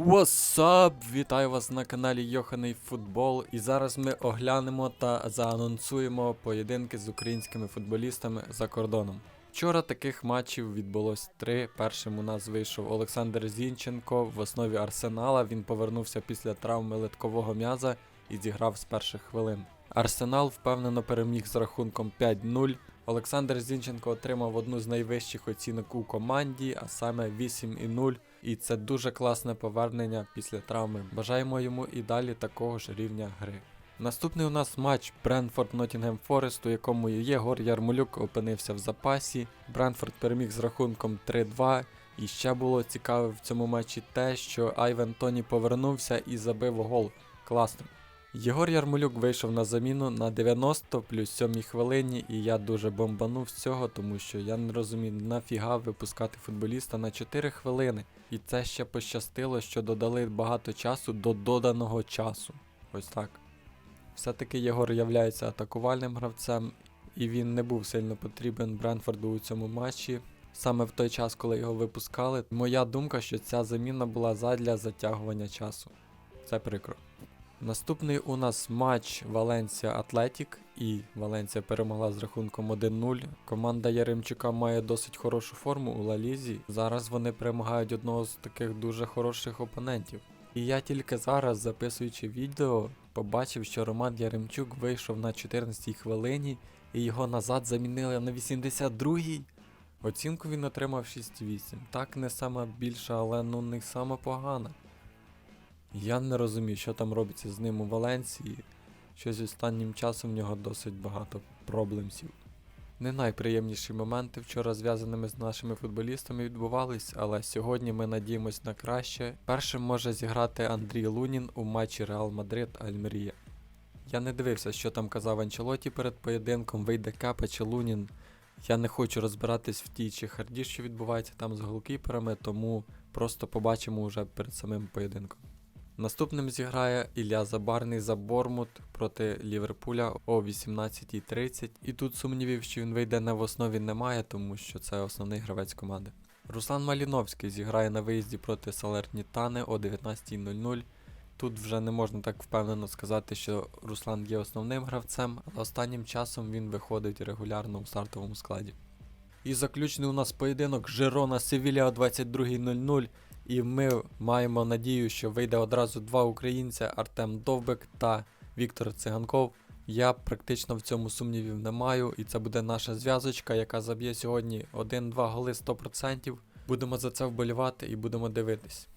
Up? Вітаю вас на каналі Йоханий Футбол. І зараз ми оглянемо та заанонсуємо поєдинки з українськими футболістами за кордоном. Вчора таких матчів відбулось три. Першим у нас вийшов Олександр Зінченко в основі Арсенала. Він повернувся після травми литкового м'яза і зіграв з перших хвилин. Арсенал впевнено переміг з рахунком 5-0. Олександр Зінченко отримав одну з найвищих оцінок у команді, а саме 8,0. І це дуже класне повернення після травми. Бажаємо йому і далі такого ж рівня гри. Наступний у нас матч Бренфорд Ноттінгем Форест, у якому Єгор Ярмолюк опинився в запасі. Бренфорд переміг з рахунком 3-2. І ще було цікаве в цьому матчі те, що Айвен Тоні повернувся і забив гол. Класно. Єгор Ярмолюк вийшов на заміну на 90 плюс 7 хвилині, і я дуже бомбанув з цього, тому що я не розумію, нафіга випускати футболіста на 4 хвилини. І це ще пощастило, що додали багато часу до доданого часу. Ось так. Все-таки Єгор являється атакувальним гравцем, і він не був сильно потрібен Бренфорду у цьому матчі. Саме в той час, коли його випускали, моя думка, що ця заміна була задля затягування часу. Це прикро. Наступний у нас матч Валенсія Атлетік, і Валенсія перемогла з рахунком 1-0. Команда Яремчука має досить хорошу форму у Лалізі. Зараз вони перемагають одного з таких дуже хороших опонентів. І я тільки зараз, записуючи відео, побачив, що Роман Яремчук вийшов на 14-й хвилині і його назад замінили на 82-й. Оцінку він отримав 6,8. Так не сама більша, але ну не сама погана. Я не розумію, що там робиться з ним у Валенції. Щось останнім часом в нього досить багато проблемсів. Не найприємніші моменти вчора зв'язаними з нашими футболістами відбувались, але сьогодні ми надіємось на краще. Першим може зіграти Андрій Лунін у матчі Реал Мадрид Альмерія. Я не дивився, що там казав Анчелоті перед поєдинком, вийде Капа чи Лунін. Я не хочу розбиратись в тій чи харді, що відбувається там з голкіперами, тому просто побачимо уже перед самим поєдинком. Наступним зіграє Ілля Забарний за Бормут проти Ліверпуля о 18.30. І тут сумнівів, що він вийде не в основі немає, тому що це основний гравець команди. Руслан Маліновський зіграє на виїзді проти Салернітани о 19.00. Тут вже не можна так впевнено сказати, що Руслан є основним гравцем, але останнім часом він виходить регулярно у стартовому складі. І заключний у нас поєдинок Жирона Севілля о 22.00. І ми маємо надію, що вийде одразу два українця Артем Довбик та Віктор Циганков. Я практично в цьому сумнівів не маю, і це буде наша зв'язочка, яка заб'є сьогодні 1-2 голи 100%. Будемо за це вболівати і будемо дивитись.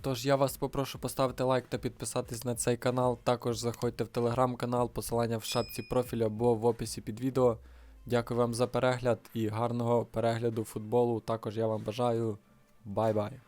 Тож я вас попрошу поставити лайк та підписатись на цей канал. Також заходьте в телеграм-канал, посилання в шапці профілю або в описі під відео. Дякую вам за перегляд і гарного перегляду футболу. Також я вам бажаю. Бай-бай.